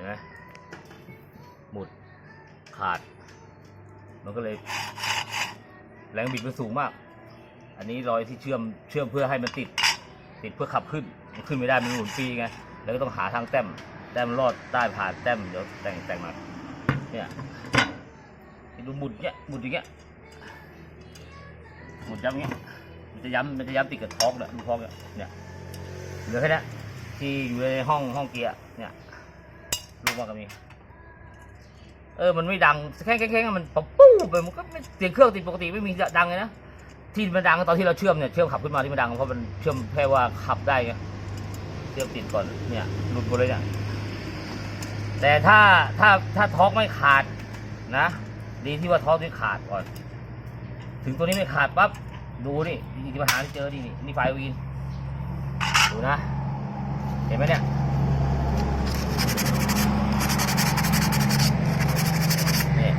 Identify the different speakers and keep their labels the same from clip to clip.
Speaker 1: ห็นไหมหมุดขาด มันก็เลย แรงบิดมันสูงมาก อันนี้รอยที่เชื่อมเชื่อมเพื่อให้มันติด ติดเพื่อขับขึ้น มันขึ้นไม่ได้มันหมุนฟรีไง แล้วก็ต้องหาทางแต้ม แต้มรอดได้ผ่านแต้มเดี๋ยวแต่งแต่งมาเนี่ยดูหมุดเนี้ยหมุดอย่างเงี้ยหมุดย้ำเงี้ยมันจะย้ำมันจะย้ำติดกับท้องเนี่ยดูท้องเนี่ยเนี่ยเหลือแค่นี้ที่อยู่ในห้องห้องเกียร์เนี่ย ลูกว่าก็มีเออมันไม่ดังแค่แค่แค่มันปุ๊บไปมันก็เสียงเครื่องติดปกติไม่มีดังเลยนะที่มันดังตอนที่เราเชื่อมเนี่ยเชื่อมขับขึ้นมาที่มันดังเพราะมันเชื่อมแค่ว่าขับได้ไงเชื่อมติดก่อนเนี่ยหลุดหมดเลยเนี่ยแต่ถ้าถ้าถ้าท็อกไม่ขาดนะ ดีที่ว่าท็อกไม่ขาดก่อน ถึงตัวนี้ไม่ขาดปั๊บดูนี่ที่ปัญหาที่เจอนี่นี่นี่ไฟวีนดูนะ เห็นไหมเนี่ย นี่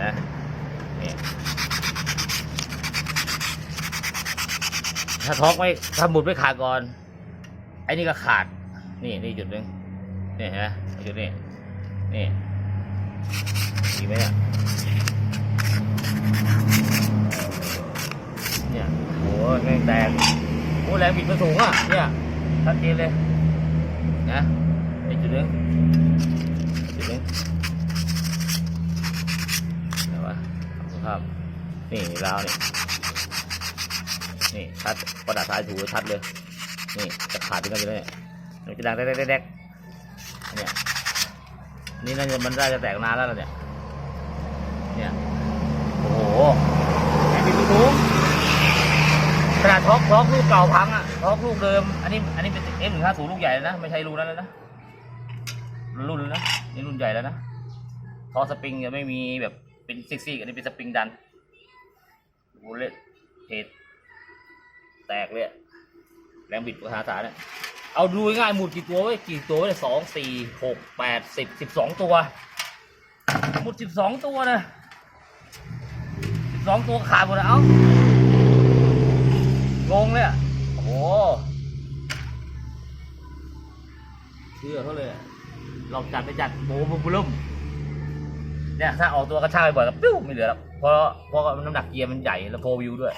Speaker 1: นะนี่ ถ้าท็อกไม่ถ้าหมุดไม่ขาดก่อนไอ้นี่ก็ขาด นี่นี่จุดหนึ่งนี่เห็นไหมจุดนี้นี่ดีไหมเนี่ยเนี่ยโอ้แม่งแตกโอ้แรงบิดมันสูงอะเนี่ยชัดเจนเลยนะนี่จุดหนึ่งจุดหนึ่งไหนวะสภาพนี่ราวเนี่ย นี่ชัดกระดาษทรายถูชัดเลย นี่จะขาดถึงกันอยู่แล้วเนี่ยมันจะดังแดกแดกๆเนี่ยนี่น่าจะมันได้จะแตกนานแล้วเนี่ย เนี่ยโอ้โหแอนดี้สูงขนาดท็อกท็อกลูกเก่าพังอะท็อกลูกเดิม อันนี้ อันนี้เป็นเอ็มหนึ่งห้าศูนย์ลูกใหญ่แล้วนะ ไม่ใช่รุ่นนั้นแล้วนะ รุ่นแล้วนะนี่รุ่นใหญ่แล้วนะทอสปริงยังไม่มีแบบเป็นซิกซี่อันนี้เป็นสปริงดันโอ้เล่เหตุ แตกเลยอะแรงบิดมหาศาลเนี่ยเอาดูง่ายหมุดกี่ตัวไว้ยกี่ตัวไว้สองสี่หกแปดสิบสิบสองตัวหมุดสิบสองตัวนะสิบสองตัวขาดหมดแล้วเอ้างงเลยอะโอ้โหเชื่อเขาเลยอะลองจัดไปจัดโบบุบุลุ่มเนี่ยถ้าออกตัวกระชากบ่อยๆก็ปิ้วไม่เหลือแล้วเพราะเพราะน้ำหนักเกียร์มันใหญ่แล้วโฟวิวด้วย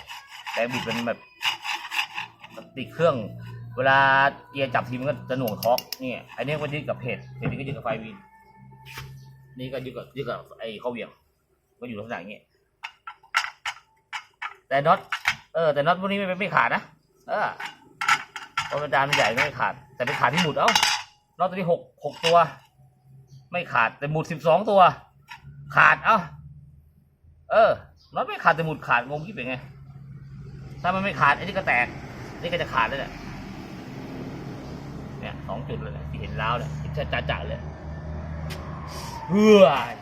Speaker 1: แรงบิดมันแบบ ติดเครื่อง เวลาเกียร์จับทีมันก็จะหน่วงท็อกนี่อันนี้ก็ยึดกับเพจเพจนี้ก็ยึดกับไฟวีนนี่ก็ยึดกับยึดกับไอ้ข้อเวียงก็อยู่ลักษณะอย่างนี้แต่น็อตเออแต่น็อตพวกนี้ไม่ไม่ขาดนะเออเพราะมันจานมันใหญ่ไม่ขาด แต่ไปขาดที่หมุดเอ้าน็อตตัวนี้หกหกตัว ไม่ขาดแต่หมุดสิบสองตัว ขาดเอ้าเออน็อตไม่ขาดแต่หมุดขาดงงคิดเป็นไงถ้ามันไม่ขาดไอ้นี่ก็แตก นี่ก็จะขาดเลยแหละเนี่ยสองจุดเลยเนี่ยที่เห็นล้าวเนี่ยเห็นจ่าจ่าเลยเฮ้ย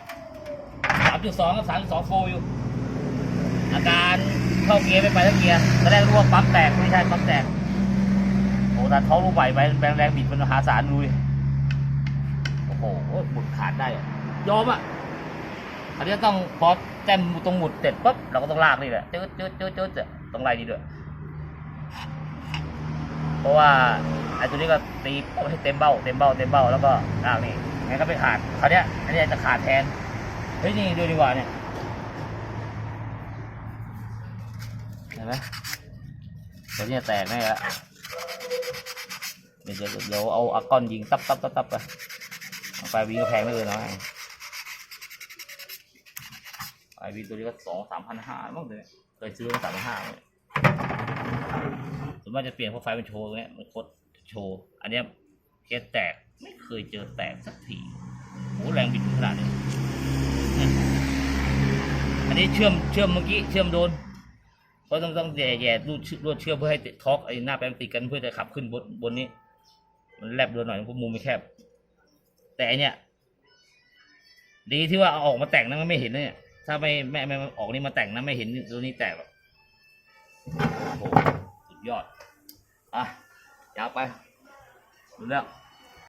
Speaker 1: สามจุดสองกับสามจุดสองโฟอยู่ อาการเข้าเกียร์ไม่ไปทั้งเกียร์ตอนแรกรู้ว่าปั๊มแตกไม่ใช่ปั๊มแตกโอ้แต่ท้องลูกใหม่ไปแรงแรงบิดมันมหาศาลดูดิโอ้โหหมุดขาดได้ยอมอะอันนี้ต้องพอแต้มตรงหมุดเสร็จปุ๊บเราก็ต้องลากนี่แหละเจ๊ดเจ๊ดเจ๊ดเจ๊ดเจ๊ดต้องไล่ดีด้วย เพราะว่าไอ้ตัวนี้ก็ตีให้เต็มเบ้าเต็มเบ้าเต็มเบ้าแล้วก็ลากนี่งั้นก็ไม่ขาดคราวเนี้ยอันนี้จะขาดแทนเฮ้ยนี่ดูดีกว่าเนี่ยเห็นไหมตัวนี้แตกแน่ละเดี๋ยวเดี๋ยวเอาอากอนยิงตับตับตับตับไปเอาไปวิ่งก็แพงไม่เลยนะไอวีตัวนี้ก็สองสามพันห้าบ้างเลยเคยซื้อมาสามพันห้าเลย วนมากจะเปลี่ยนเพราะไฟมันโชว์ตรงเนี้ยมันกดโชว์ อันเนี้ยเคสแตกไม่เคยเจอแตกสักทีโหแรงบิดขนาดนี้อันนี้เชื่อมเชื่อมเมื่อกี้เชื่อมโดนเพราะต้องต้องแย่แย่รูดรวดเชื่อมเพื่อให้ติดท็อกไอ้หน้าแปลงติดกันเพื่อจะขับขึ้นบนบนนี้ มันแลบโดนหน่อยเพราะมุมมันแคบ แต่อันเนี้ยดีที่ว่าเอาออกมาแต่งนะมันไม่เห็นนะเนี่ยถ้าไม่ไม่ไม่ออกนี่มาแต่งนะไม่เห็นตัวนี้แตกหรอก ยอด อะยาวไปดูแล้ว